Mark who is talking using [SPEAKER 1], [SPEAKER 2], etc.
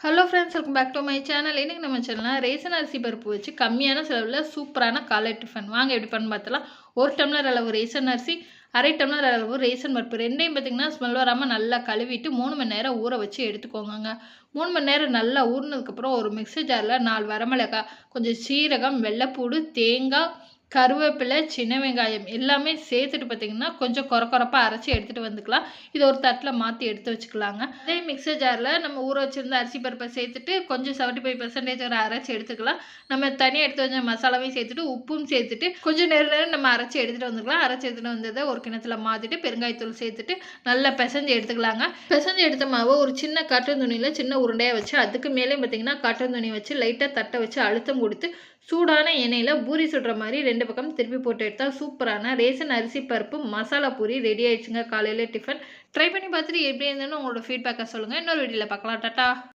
[SPEAKER 1] Hello friends welcome back to my channel இன்றைக்கி நம்ம சேனலில் ரேசன் அரிசி பருப்பு வச்சு கம்மியான செலவில் சூப்பரான காலை டிஃபன் வாங்க எப்படி பண்ணு பார்த்தலாம் ஒரு டம்ளர் அளவு ரேசன் அரிசி அரை டம்ளர் அளவு ரேசன் பருப்பு. ரெண்டையும் பார்த்திங்கன்னா ஸ்மெல் வராமல் நல்லா கழுவிட்டு மூணு மணி நேரம் ஊற வச்சு எடுத்துக்கோங்க மூணு மணி நேரம் நல்லா ஊறினதுக்கப்புறம் ஒரு மிக்சர் ஜாரில் நாலு வரமிளகாய் கொஞ்சம் சீரகம் வெள்ளைப்பூடு தேங்காய் கருவேப்பிலை சின்ன வெங்காயம் எல்லாமே சேர்த்துட்டு பார்த்திங்கன்னா கொஞ்சம் குறை குறைப்பாக அரைச்சி எடுத்துகிட்டு வந்துக்கலாம். இதை ஒரு தட்டில் மாற்றி எடுத்து வச்சுக்கலாங்க. அதே மிக்சர் ஜாரில் நம்ம ஊற வச்சுருந்த அரிசி பருப்பை சேர்த்துட்டு கொஞ்சம் செவன்ட்டி ஃபைவ் பர்சன்டேஜ் வரை அரைச்சி எடுத்துக்கலாம். நம்ம தனியாக எடுத்து வச்ச மசாலாவையும் சேர்த்துட்டு உப்பும் சேர்த்துட்டு கொஞ்சம் நேரம் நேரம் நம்ம அரைச்சி எடுத்துகிட்டு வந்துக்கலாம். அரைச்சி எடுத்துகிட்டு வந்ததை ஒரு கிணத்துல மாற்றிட்டு பெருங்காயத்தூள் சேர்த்துட்டு நல்லா பிசைஞ்சு எடுத்துக்கலாங்க. பிசைஞ்சு எடுத்த மாவை ஒரு சின்ன கட்டன் துணியில் சின்ன உருண்டையாக வச்சு அதுக்கு மேலே பார்த்திங்கன்னா கட்டன் துணி வச்சு லைட்டாக தட்டை வச்சு அழுத்தம் கொடுத்து சூடான எண்ணெயில் பூரி சுடுற மாதிரி ரெண்டு பக்கம் திருப்பி போட்டு எடுத்தால் சூப்பரான. ரேசன் அரிசி பருப்பு மசாலா பூரி ரெடி ஆயிடுச்சுங்க. காலையில் டிஃபன் ட்ரை பண்ணி பார்த்துட்டு எப்படி இருந்ததுன்னு உங்களோட ஃபீட்பேக்கை சொல்லுங்கள் இன்னொரு வீடியோவில் பார்க்கலாம். டாட்டா!